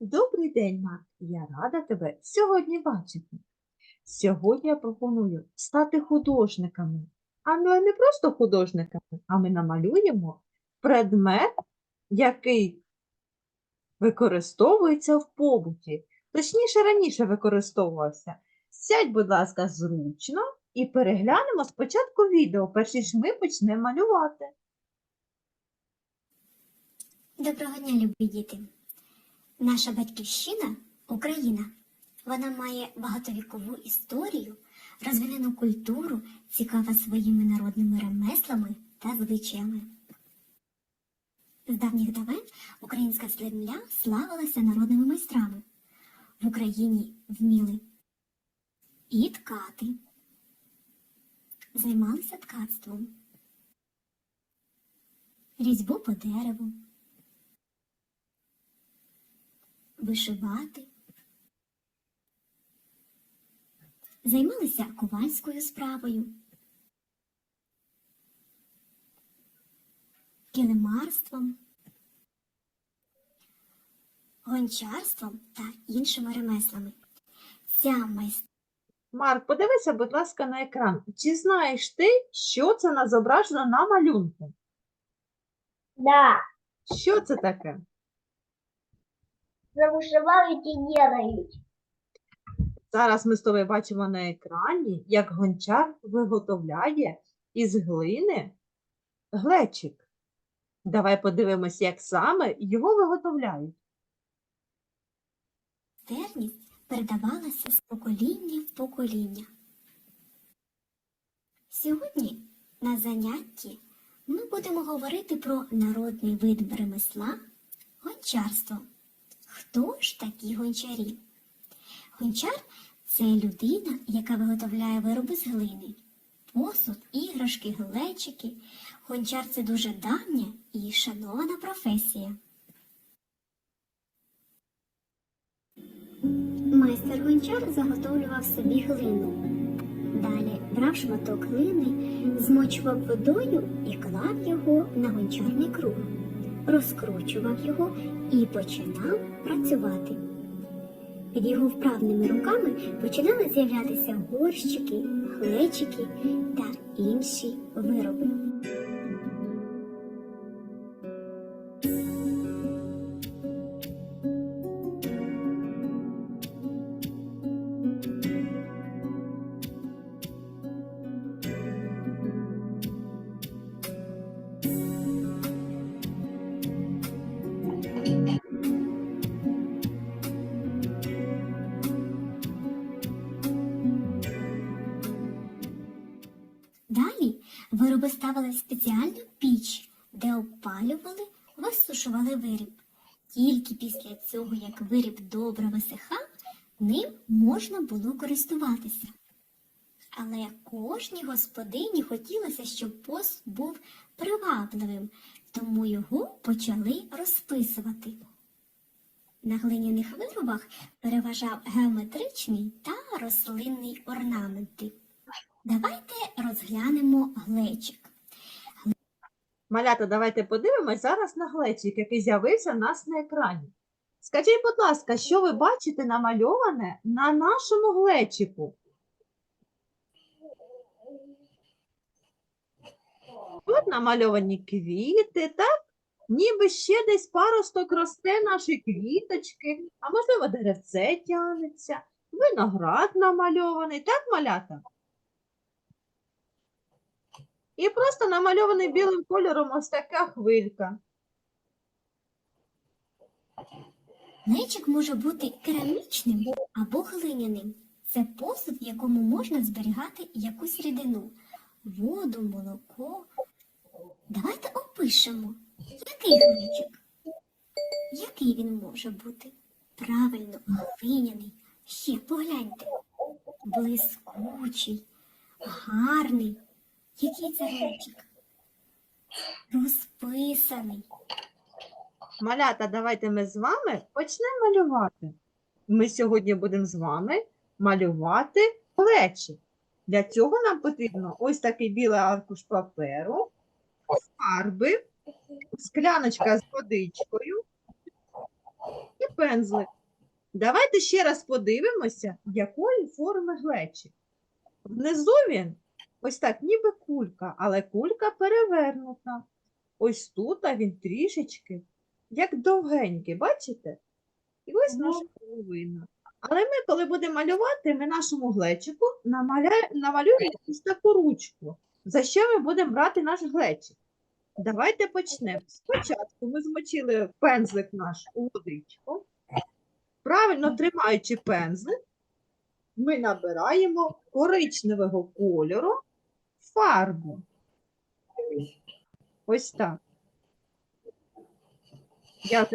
Добрий день, Марк. Я рада тебе сьогодні бачити. Сьогодні я пропоную стати художниками. А ми не просто художниками, а ми намалюємо предмет, який використовується в побуті. Точніше, раніше використовувався. Сядь, будь ласка, зручно і переглянемо спочатку відео, перш ніж ми почнемо малювати. Доброго дня, любі діти! Наша батьківщина Україна. Вона має багатовікову історію, розвинену культуру, цікава своїми народними ремеслами та звичаями. З давніх давен українська земля славилася народними майстрами. В Україні вміли і ткати, займалися ткацтвом, різьбу по дереву, вишивати, займалися ковальською справою, килимарством, гончарством та іншими ремеслами. Ця майстерня Марк, подивися, будь ласка, на екран. Чи знаєш ти, що це зображено на малюнку? Да, Що це таке? Завышивают и делают. Зараз ми з тобою бачимо на екрані, як гончар виготовляє із глини глечик. Давай подивимось, як саме його виготовляють. майстерність передавалася з покоління в покоління. Сьогодні на занятті ми будемо говорити про народний вид ремесла гончарство. Хто ж такі гончарі? Гончар це людина, яка виготовляє вироби з глини, посуд, іграшки, глечики. Гончар це дуже давня і шанована професія. Майстер гончар заготовлював собі глину. Далі брав шматок глини, змочував водою і клав його на гончарний круг, розкручував його і починав працювати. Під його вправними руками починали з'являтися горщики, глечики та інші вироби. Спеціальну піч, де опалювали, висушували виріб. Тільки після цього, як виріб добре висихав, ним можна було користуватися. Але кожній господині хотілося, щоб посуд був привабливим, тому його почали розписувати. На глиняних виробах переважав геометричний та рослинний орнаменти. Давайте розглянемо глечик. Малята, давайте подивимось зараз на глечик, який з'явився у нас на екрані. Скажіть, будь ласка, що ви бачите намальоване на нашому глечику? Тут намальовані квіти, так? Ніби ще десь паросток росте наші квіточки, а можливо, деревце тягнеться, виноград намальований, так, малята? І просто намальований білим кольором ось така хвилька. Глечик може бути керамічним або глиняним. Це посуд, в якому можна зберігати якусь рідину, воду, молоко. Давайте опишемо, який глечик. Який він може бути? Правильно, глиняний. Ще погляньте. Блискучий, гарний. Який це глечик? Розписаний. Малята, давайте ми з вами почнемо малювати. Ми сьогодні будемо з вами малювати плечі. Для цього нам потрібно ось такий білий аркуш паперу, фарби, скляночка з водичкою і пензлик. Давайте ще раз подивимося, якої форми глечик. Внизу він ось так, ніби кулька, але кулька перевернута. Ось тут а він трішечки, як довгенький, бачите? І ось наша половина. Але ми, коли будемо малювати, ми нашому глечику намалюємо ось таку ручку. За що ми будемо брати наш глечик? Давайте почнемо. Спочатку ми змочили пензлик наш у водичку. Правильно тримаючи пензлик, ми набираємо коричневого кольору фарбу. Ось так. Я.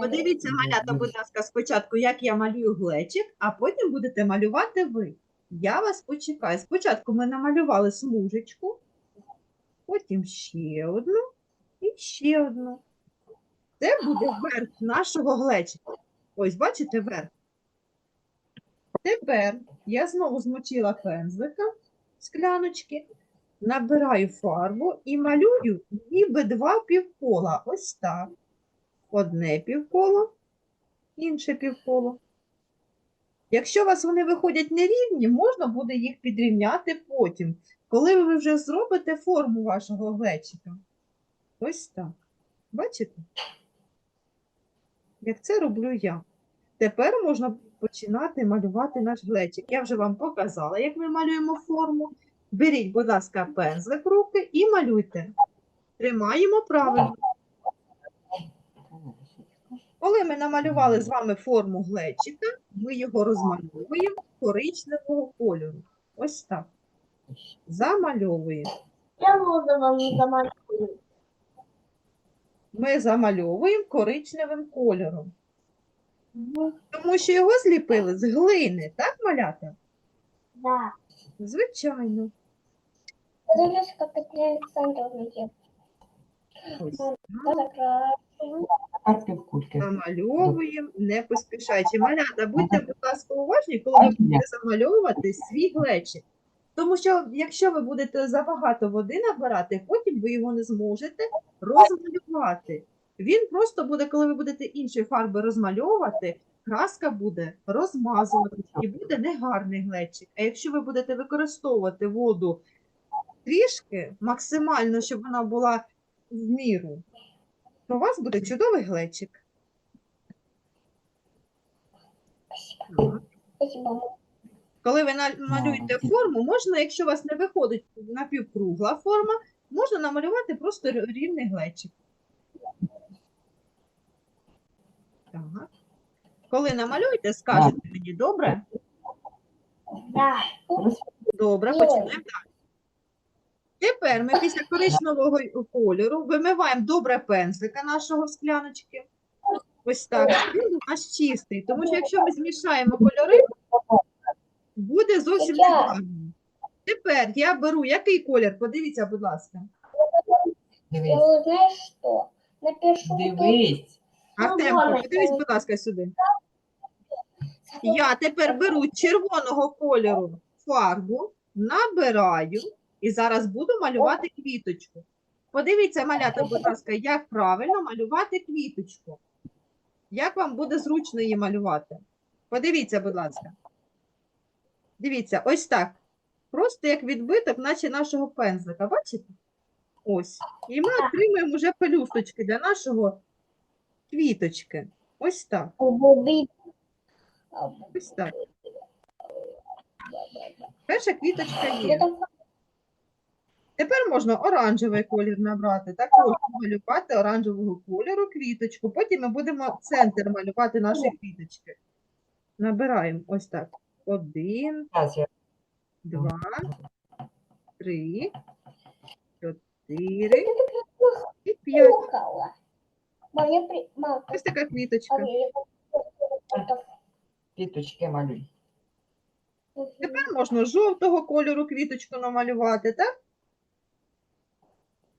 Подивіться, малята, будь ласка, спочатку, як я малюю глечик, а потім будете малювати ви. Я вас почекаю. Спочатку ми намалювали смужечку, потім ще одну і ще одну. Це буде верх нашого глечика. Ось, бачите, верх. Тепер я знову змочила пензлика скляночки, набираю фарбу і малюю ніби два півкола. Ось так одне півколо, інше півколо. Якщо у вас вони виходять нерівні, можна буде їх підрівняти потім, коли ви вже зробите форму вашого глечика. Ось так. Бачите? Як це роблю я. Тепер можна починати малювати наш глечик. Я вже вам показала, як ми малюємо форму. Беріть, будь ласка, пензлик в руки і малюйте. Тримаємо правильно. Коли ми намалювали з вами форму глечика, ми його розмальовуємо коричневого кольору. Ось так. Замальовуємо. Я розовым не замалюю. Ми замальовуємо коричневим кольором. Тому що його зліпили з глини, так, малята? Да. Звичайно. Так. закрашиваю. Тепер півкульки. Замальовуємо, не поспішаючи. Малята, будьте, будь ласка, уважні, коли ви будете замальовувати свій глечик. Тому що, якщо ви будете забагато води набирати, потім ви його не зможете розмалювати. Він просто буде, коли ви будете інші фарби розмальовувати, краска буде розмазуватися і буде негарний глечик. А якщо ви будете використовувати воду трішки, максимально, щоб вона була в міру, то у вас буде чудовий глечик. Коли ви малюєте форму, можна, якщо у вас не виходить напівкругла форма, можна намалювати просто рівний глечик. Так. Коли намалюєте, скажете мені, добре? Да. Добре, почнемо далі. Тепер ми після коричневого кольору вимиваємо добре пензлика нашого скляночки. Ось так. Він у нас чистий. Тому що якщо ми змішаємо кольори, буде зовсім негарно. Тепер я беру який колір? Подивіться, будь ласка. Я Дивись, вот знаешь что? Напишу дивись. Артемко, Червоний подивись, будь ласка, сюди. Я тепер беру червоного кольору фарбу, набираю і зараз буду малювати квіточку. Подивіться, малята, будь ласка, як правильно малювати квіточку. Як вам буде зручно її малювати? Подивіться, будь ласка. Дивіться, ось так. Просто як відбиток, наче нашого пензлика. Бачите? Ось. І ми отримуємо вже пелюсточки для нашого квіточки. Ось так. Ось так. Перша квіточка є. Тепер можна оранжевий колір набрати, також малювати оранжевого кольору квіточку. Потім ми будемо центр малювати наші квіточки. Набираємо ось так. Один, два, три, чотири і п'ять. Плохала. При... Мам, Ось така квіточка. я квіточки малюй. Тепер можна жовтого кольору квіточку намалювати, так?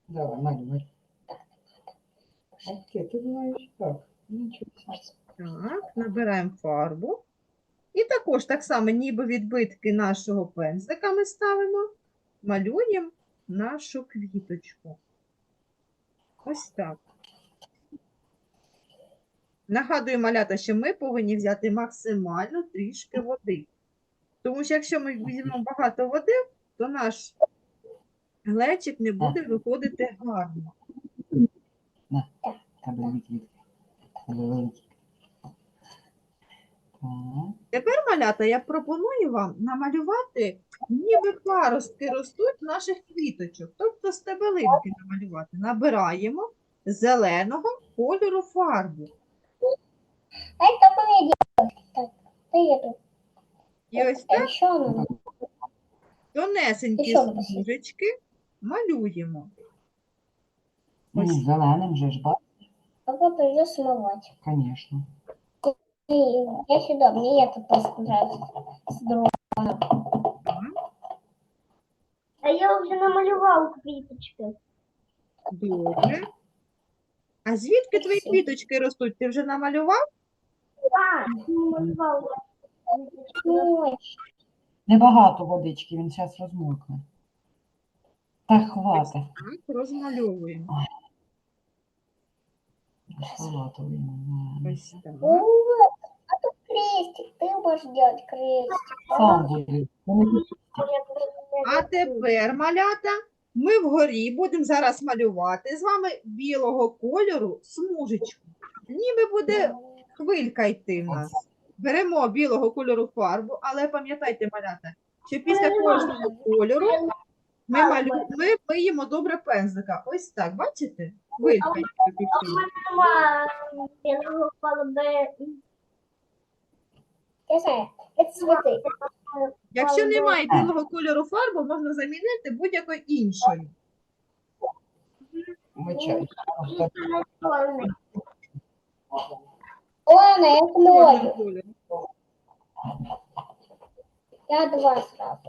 Давай, малюй, малюй. Окей, ти знаєш так. Нічого. собі. Так, набираємо фарбу. І також так само, ніби відбитки нашого пензлика ми ставимо, малюємо нашу квіточку. Ось так. Нагадую, малята, що ми повинні взяти максимально трішки води. Тому що якщо ми візьмемо багато води, то наш глечик не буде виходити гарно. Тепер, малята, я пропоную вам намалювати, ніби паростки ростуть наших квіточок, тобто стебелинки намалювати. Набираємо зеленого кольору фарбу. Это мы делаем. Так, приеду. І ось А так еще надо. тонесенькі що написано? смужечки малюємо. Ну, Ось. зеленим же ж, бач, Пока придется смывать. звісно. И я сюда, мне это просто нравится. С другом. А я уже намалевал квиточки. Добре. А звідки твої Все. квіточки ростуть? Ти вже намалював? Небагато водички, він зараз розмокне. Та хватить. Так, розмальовуємо. Салатовий. Ось так. А тут крестик. Ты можешь делать крестик. Сам буде. А тепер, малята, ми вгорі будемо зараз малювати з вами білого кольору смужечку. Ніби буде хвилька йти в нас. Беремо білого кольору фарбу, але пам'ятайте, малята, що після кожного кольору ми, малю... ми миємо добре пензлика. Ось так, бачите? Хвилька знаю, это. Якщо немає білого кольору фарби, можна замінити будь-якою іншою. Мочай. Ладно, я Кожен смою. кольор. Я два сразу.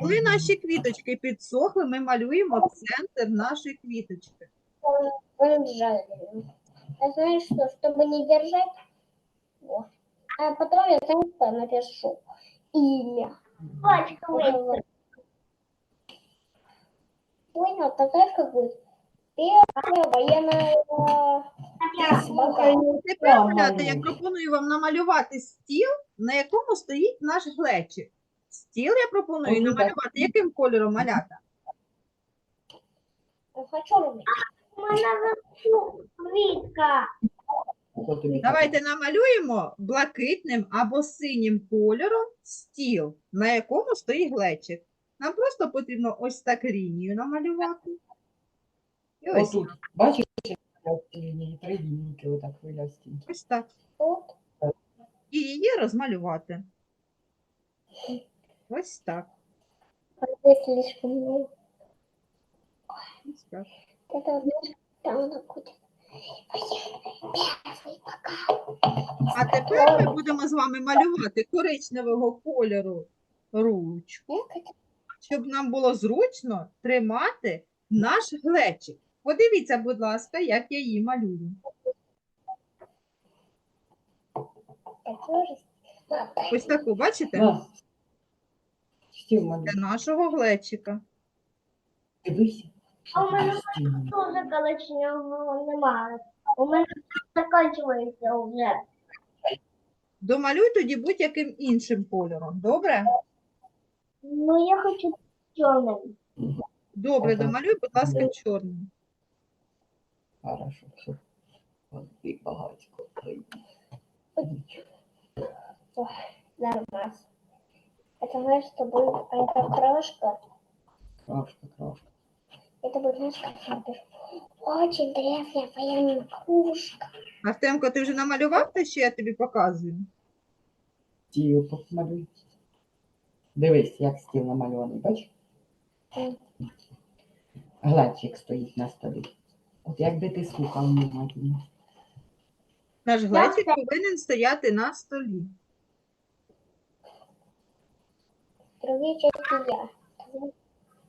Коли наші квіточки підсохли, ми малюємо центр нашої квіточки. Он жареный. А знаешь что, чтобы не держать, вот. а потом я знаешь, что напишу имя. Понял, так знаешь, как будет? Первая военная. Тепер, малята, я пропоную вам намалювати стіл, на якому стоїть наш глечик. Стіл я пропоную намалювати яким кольором малята? Хочу. Квитка. Давайте намалюємо блакитним або синім кольором стіл, на якому стоїть глечик. Нам просто потрібно ось так лінію намалювати. І ось, Отут, бачиш, хвилясті лінії, три лінійки, отак хвилясті. ось так. Вот. І її розмалювати. Ось так. Это слишком много. Ось так. Это, знаешь, там она будет. Первый пока. А тепер ми будемо з вами малювати коричневого кольору ручку, щоб нам було зручно тримати наш глечик. Подивіться, будь ласка, як я її малюю. Ось таку, бачите? Для нашого глечика. Дивися. А у мене. Тоже коричневого немає. У мене закінчується вже. Домалюй тоді будь-яким іншим кольором. Добре? Ну, я хочу чорним. Добре, домалюй, будь ласка, чорним. Хорошо, все. Води багатько. Нормас. Это знаешь, что будет, а это крошка. Крошка, крошка. Это будет, знаешь, как я напишу. Очень древняя военная кружка. Артемко, ти вже намалював те, що я тобі показую? Стіл помалюй. Дивись, як стіл намальований, бачиш? Мгм. Глечик стоїть на столі. От якби ти слухав внимательно. Наш глечик повинен стояти на столі. Части я.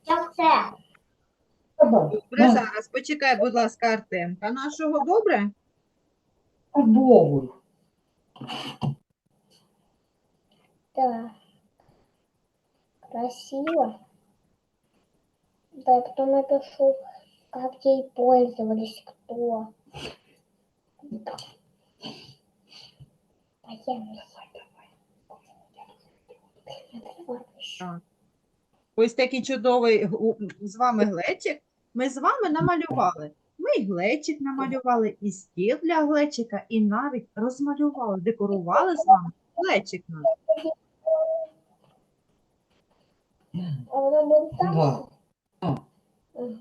Я все. Добре, зараз почекай, будь ласка, Артемка нашого, добре? Бобуль. Да. Красиво. Да, я потом напишу, как ей пользовались, кто. Я. Ось такий чудовий гу- з вами глечик. Ми з вами намалювали. Ми і глечик намалювали, і стіл для глечика, і навіть розмалювали, декорували з вами глечик наш. А? Да. Мгм.